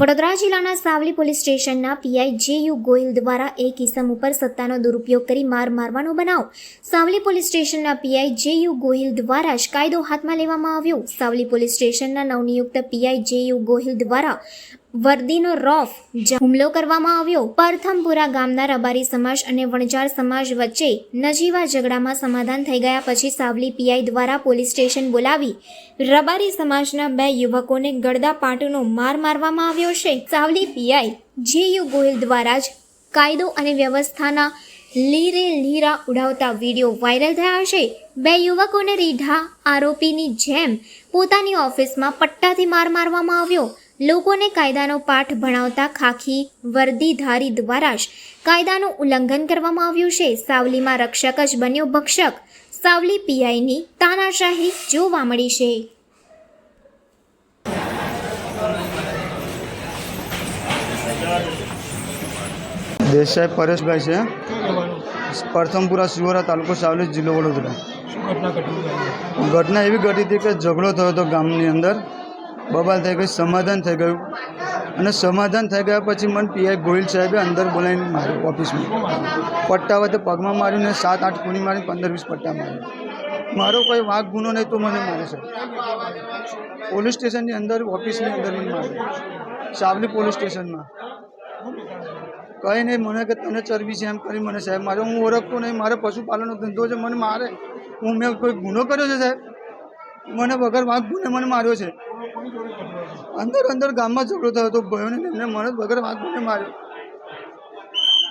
વડોદરા જિલ્લાના સાવલી પોલીસ સ્ટેશનના PI J U Gohil દ્વારા એક ઇસમ ઉપર સત્તાનો દુરુપયોગ કરી માર મારવાનો બનાવ સાવલી પોલીસ સ્ટેશનના પીઆઈ જે યુ ગોહિલ દ્વારા જ કાયદો હાથમાં લેવામાં આવ્યો. સાવલી પોલીસ સ્ટેશનના નવનિયુક્ત પીઆઈ જે યુ ગોહિલ દ્વારા વર્દીનો રોફ હુમલો કરવામાં આવ્યો. પરથમપુરા ગામના રબારી સમાજ અને વણજાર સમાજ વચ્ચે નજીવા ઝઘડામાં સમાધાન થઈ ગયા પછી સાવલી પીઆઈ દ્વારા પોલીસ સ્ટેશન બોલાવી રબારી સમાજના બે યુવકોને ગળદા પાટનો માર મારવામાં આવ્યો છે. Savli PI J U Gohil દ્વારા જ કાયદો અને વ્યવસ્થાના લીરે લીરા ઉડાવતા વીડિયો વાયરલ થયા છે. બે યુવકોને રીઢા આરોપીની જેમ પોતાની ઓફિસમાં પટ્ટાથી માર મારવામાં આવ્યો. લોકોને કાયદાનો પાઠ ભણાવતા ખાખી વર્દીધારી દ્વારા જ કાયદાનું ઉલ્લંઘન કરવામાં આવ્યું છે. સાવલીમાં રક્ષક જ બન્યો ભક્ષક. સાવલી પીઆઈની તાનાશાહી જોવા મળી છે. દેસાઈ પરેશભાઈ છે. પ્રથમપુરા શિવરા તાલુકો સાવલી જિલ્લો વડોદરા. ઘટના એવી ઘટી હતી કે ઝઘડો થયો હતો ગામની અંદર. બબાલ થઈ ગઈ સમાધાન થઈ ગયું. અને સમાધાન થઈ ગયા પછી મને પીઆઈ ગોહિલ સાહેબે અંદર બોલાવીને માર્યો ઓફિસમાં. પટ્ટા વખતે પગમાં માર્યું ને સાત આઠ ખૂણી મારીને પંદર વીસ પટ્ટા માર્યા. મારો કોઈ વાઘ ગુનો નહીં તો મને મારે છે. પોલીસ સ્ટેશનની અંદર, ઓફિસની અંદર મને માર્યો. સાવલી પોલીસ સ્ટેશનમાં. કંઈ નહીં, મને કે તને ચરબી છે એમ કરી મને સાહેબ મારે હું ઓળખતો નહીં, મારે પશુપાલનનો ધંધો છે, મને મારે. હું મેં કોઈ ગુનો કર્યો છે સાહેબ? મને વગર વાઘ ગુને મને માર્યો છે. અંદર અંદર ગામમાં ઝઘડો થયો હતો ભયોને એમને મને વગર વાત મને માર્યો.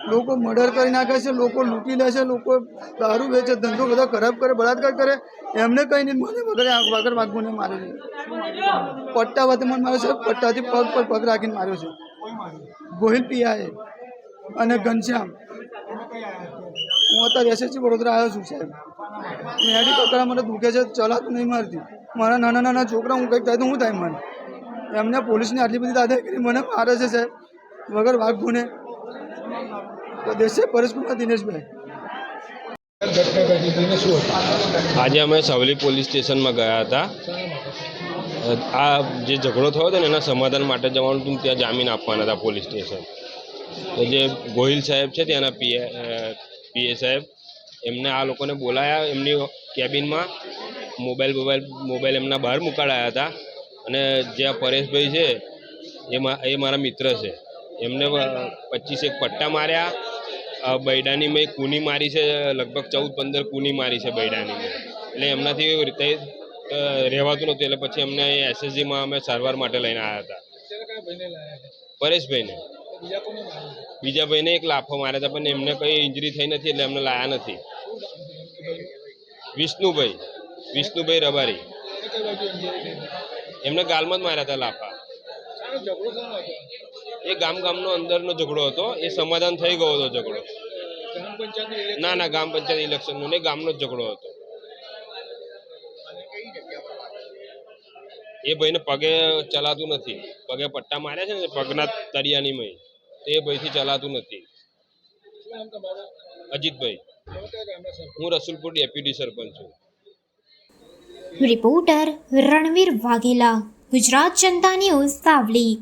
લોકો મર્ડર કરી નાખે છે, લોકો લૂંટી લે છે, લોકો દારૂ વેચે, ધંધો બધા ખરાબ કરે, બળાત્કાર કરે. એમને કંઈ નહીં, મને વગર વગર વાંક ગુને માર્યો છે. પટ્ટા વખતે મને માર્યો છે, પટ્ટાથી પગ પર પગ રાખીને માર્યો છે. ગોહિલ પિયાએ અને ઘનશ્યામ. હું અત્યારે એસએસસી વડોદરા આવ્યો છું સાહેબ. મેડી પકડા મને દુખે છે, ચલાતું નહીં મારતી. મારા નાના નાના છોકરા, હું કંઈક થાય તો હું થાય મને. એમને પોલીસની આટલી બધી દાદાગીરી મને મારે છે સાહેબ, વગર વાઘ ગુને દેશે પરેશકુમાર દિનેશભાઈ. આજે અમે સવલી પોલીસ સ્ટેશનમાં ગયા હતા. આ જે ઝઘડો થયો હતો ને, એના સમાધાન માટે જવાનું હતું ત્યાં જામીન આપવાના હતા પોલીસ સ્ટેશન. તો જે ગોહિલ સાહેબ છે ત્યાંના પીએ પીએ સાહેબ, એમને આ લોકોને બોલાયા, એમની કેબિનમાં મોબાઈલ મોબાઈલ મોબાઈલ એમના બહાર મુકાડાયા હતા. અને જે આ પરેશભાઈ છે, એ એ મારા મિત્ર છે. એમને પચીસ એક પટ્ટા માર્યા. બૈડાની મેં કૂની મારી છે, લગભગ ચૌદ પંદર કૂની મારી છે બૈડાની એટલે એમનાથી રીતે રહેવાતું નહોતું. એટલે પછી અમને એસએસજીમાં અમે સારવાર માટે લઈને આવ્યા હતા. પરેશભાઈને. બીજા ભાઈને એક લાફો માર્યા હતા, પણ એમને કંઈ ઇન્જરી થઈ નથી, એટલે એમને લાયા નથી? વિષ્ણુભાઈ. વિષ્ણુભાઈ રબારી? એમને ગાલમાં જ માર્યા હતા લાફા. એ ગામ ગામનો અંદરનો ઝઘડો હતો. એ સમાધાન થઈ ગયો હતો ઝઘડો. ના ના, ગામ પંચાયત ઇલેક્શનનો ને ગામનો જ ઝઘડો હતો? એ ભાઈને પગે ચલાતું નથી. પગે પટ્ટા માર્યા છે ને, પગના તળિયાની મય. તો એ ભાઈથી ચલાતું નથી. અજીતભાઈ, હું રસુલપુર ડેપ્યુટી સરપંચ છું. Reporter Ranveer Vaghela Gujarat Janta news Savli.